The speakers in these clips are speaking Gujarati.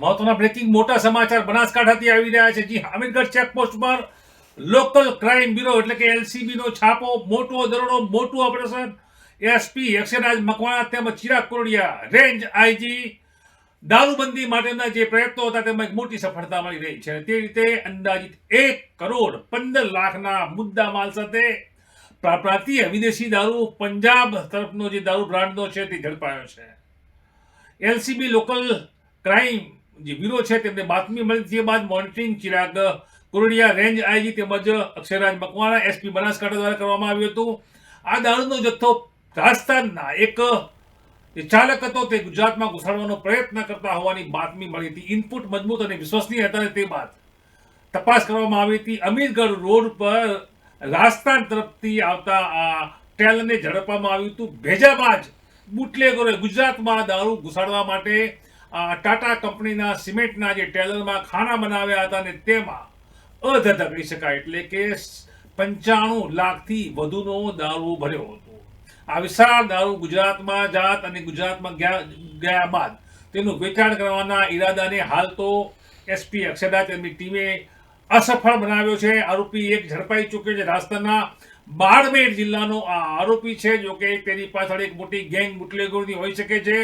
મહત્વના બ્રેકિંગ મોટા સમાચાર બનાસકાંઠાથી આવી રહ્યા છે. જી હામીરગઢ ચેકપોસ્ટ પર લોકલ ક્રાઇમ બ્યુરો એટલે કે એલસીબી નો છાપો, મોટો દરોડો મોટું ઓપરેશન એસપી યક્ષરાજ મકવાણા તેમજ ચિરાગ કોરડિયા રેન્જ આઈજી દારૂબંધી માટેના જે પ્રયત્નો હતા તેમાં એક મોટી સફળતા મળી રહી છે. તે રીતે અંદાજિત એક કરોડ પંદર લાખના મુદ્દા માલ સાથે પ્રા- પ્રાંતીય વિદેશી દારૂ પંજાબ તરફનો જે દારૂ બ્રાન્ડનો છે તે ઝડપાયો છે. એલસીબી લોકલ ક્રાઇમ જે વીરો છે તેમને બાતમી મળી તે બાદ monitoring Chirag Koradia range IG તેમજ અક્ષયરાજ મકવાણા એસપી બનાસકાંઠા દ્વારા કરવામાં આવ્યું હતું. આ દારૂનો જથ્થો રાજસ્થાનના એક ચાલક હતો તે ગુજરાતમાં ઘુસાડવાનો પ્રયત્ન કરતા હોવાની બાતમી મળી હતી. ઇનપુટ મજબૂત અને વિશ્વસનીય હતા તે બાદ તપાસ કરવામાં આવી હતી. અમીરગઢ રોડ પર રાજસ્થાન તરફથી આવતા આ ટેલને ઝડપવામાં આવ્યું હતું. ભેજાબાજ બુટલેગરોએ ગુજરાતમાં દારૂ ઘુસાડવા માટે ટાટા કંપનીના સિમેન્ટના જે ટેલરમાં ખાના બનાવ્યા હતા અને તેમાં અધધ કહી શકાય એટલે કે પંચાણું લાખથી વધુનો દારૂ ભર્યો હતો. આ વિશાળ દારૂ ગુજરાતમાં જાત અને ગુજરાતમાં ગયા ગયા બાદ તેનું વેચાણ કરવાના ઈરાદાને હાલ તો એસપી અક્ષયદા તેમની ટીમે અસફળ બનાવ્યો છે. આરોપી એક ઝડપાઈ ચૂક્યો છે. રાજસ્થાનના બાડમેર જિલ્લાનો આ આરોપી છે જો કે તેની પાછળ એક મોટી ગેંગ બુટલેગોની હોઈ શકે છે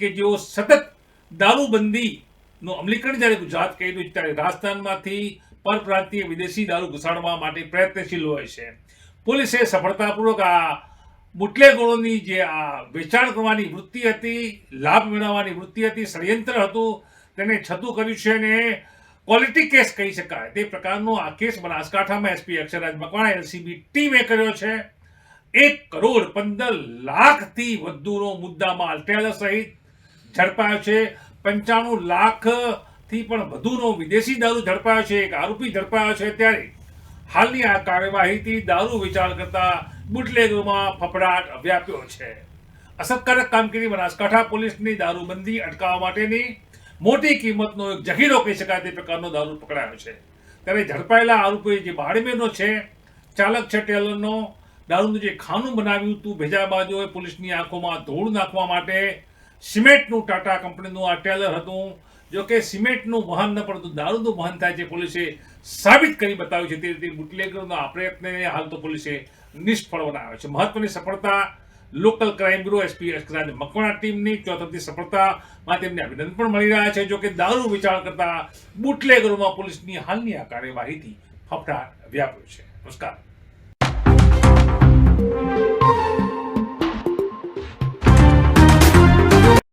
કે જેઓ સતત દારૂબંધીનું અમલીકરણ જ્યારે ગુજરાત કર્યું ત્યારે રાજસ્થાનમાંથી પરપ્રાંતીય વિદેશી દારૂ ઘુસાડવા માટે પ્રયત્નશીલ હોય છે. પોલીસે સફળતાપૂર્વક આ બુટલેગોળોની જે આ વેચાણ કરવાની વૃત્તિ હતી, લાભ મેળવવાની વૃત્તિ હતી, ષડયંત્ર હતું, તેને છતું કર્યું છે અને ક્વોલિટી કેસ કહી શકાય. તે પ્રકારનો આ કેસ બનાસકાંઠામાં એસપી અક્ષરરાજ મકવાણા એલસીબી ટીમે કર્યો છે. એક કરોડ પંદર લાખથી વધુનો મુદ્દામાલ, ટેલર સહિત ઝડપાયો છે. પંચાણું લાખથી પણ વધુનો વિદેશી દારૂ ઝડપાયો છે. એક આરોપી ઝડપાયો છે ત્યારે હાલની આ કાર્યવાહીથી દારૂ વેચાણ કરતા બુટલેગોમાં ફફડાટ વ્યાપ્યો છે. અસરકારક કામગીરી બનાસકાંઠા પોલીસની દારૂબંધી અટકાવવા માટેની મોટી કિંમતનો એક જખીરો કહી શકાય તે પ્રકારનો દારૂ પકડાયો છે. ત્યારે ઝડપાયેલા આરોપી જે બાડમેરનો છે, ચાલક છે ટેલરનો, દારૂનું જે ખાનું બનાવ્યું હતું, ભેજાબાજોએ પોલીસની આંખોમાં ધૂળ નાખવા માટે સિમેન્ટનું ટાટા કંપનીનું આ ટેલર હતું. જો કે સિમેન્ટનું વહન ન પડતું, દારૂનું વહન થાય છે પોલીસે સાબિત કરી બતાવ્યું છે. તે રીતે બુટલેગરોના આ પ્રયત્નને હાલ તો પોલીસે નિષ્ફળ બનાવ્યો છે. મહત્વની સફળતા local crime bureau SP Aksharaj Makwana ટીમની ચોથમથી સફળતામાં તેમને અભિનંદન પણ મળી રહ્યા છે. જો કે દારૂ વેચાણ કરતા બુટલેગરોમાં પોલીસની હાલની આ કાર્યવાહીથી ફફડાટ વ્યાપ્યો છે. નમસ્કાર.